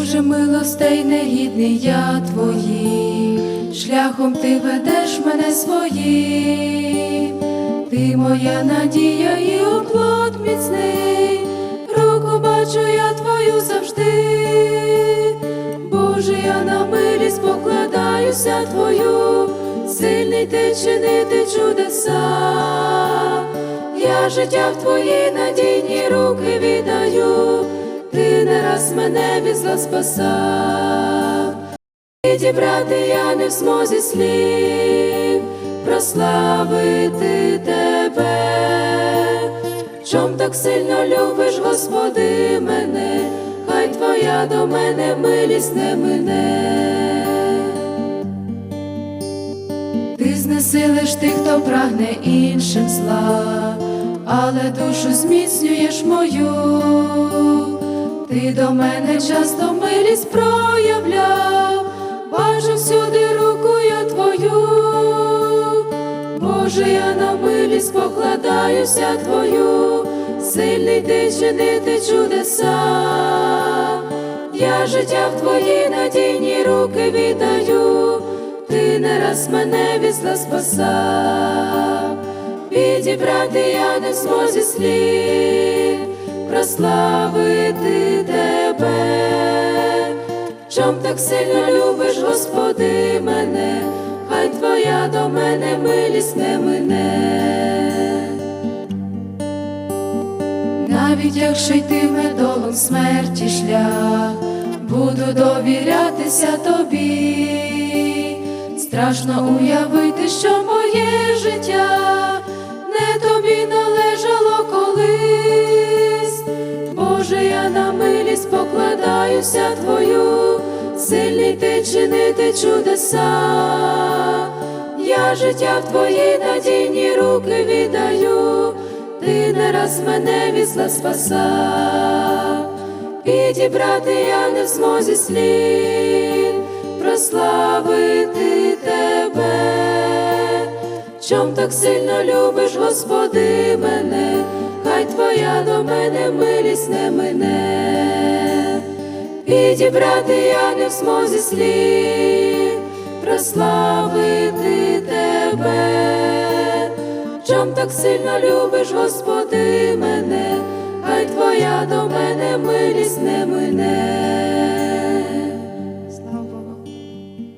Боже милостей негідний я твої, шляхом ти ведеш мене своїм, ти моя надія і оплот міцний, руку бачу я твою завжди, Боже, я на милість покладаюся твою, сильний ти чинити чудеса, я життя в твої надійні руки віддаю, не раз мене від зла спасав. Відібрати я не в змозі слів, прославити тебе, чом так сильно любиш, Господи, мене, хай твоя до мене милість не мине. Ти знесилиш тих, хто прагне іншим зла, але душу зміцнюєш мою, ти до мене часто милість проявляв, бачу всюди руку я твою, Боже, я на милість покладаюся твою, сильний ти чинити чудеса, я життя в твої надійні руки віддаю. Ти не раз мене від зла спасав, підібрати я не в змозі слів, прославити чом так сильно любиш, Господи, мене, хай твоя до мене милість не мине. Навіть якщо йтиме долом смерті шлях, буду довірятися тобі, страшно уявити, що моє життя не тобі належало колись, Боже, я на милість покладаюся твою, сильний ти чинити чудеса, я життя в твої надійні руки віддаю. Ти не раз мене від зла спасав, підібрати я не в змозі слів, прославити тебе, чом так сильно любиш, Господи, мене, хай твоя до мене милість не мине, підібрати я не в змозі слів, прославити тебе чом так сильно любиш, Господи, мене, хай твоя до мене милість не.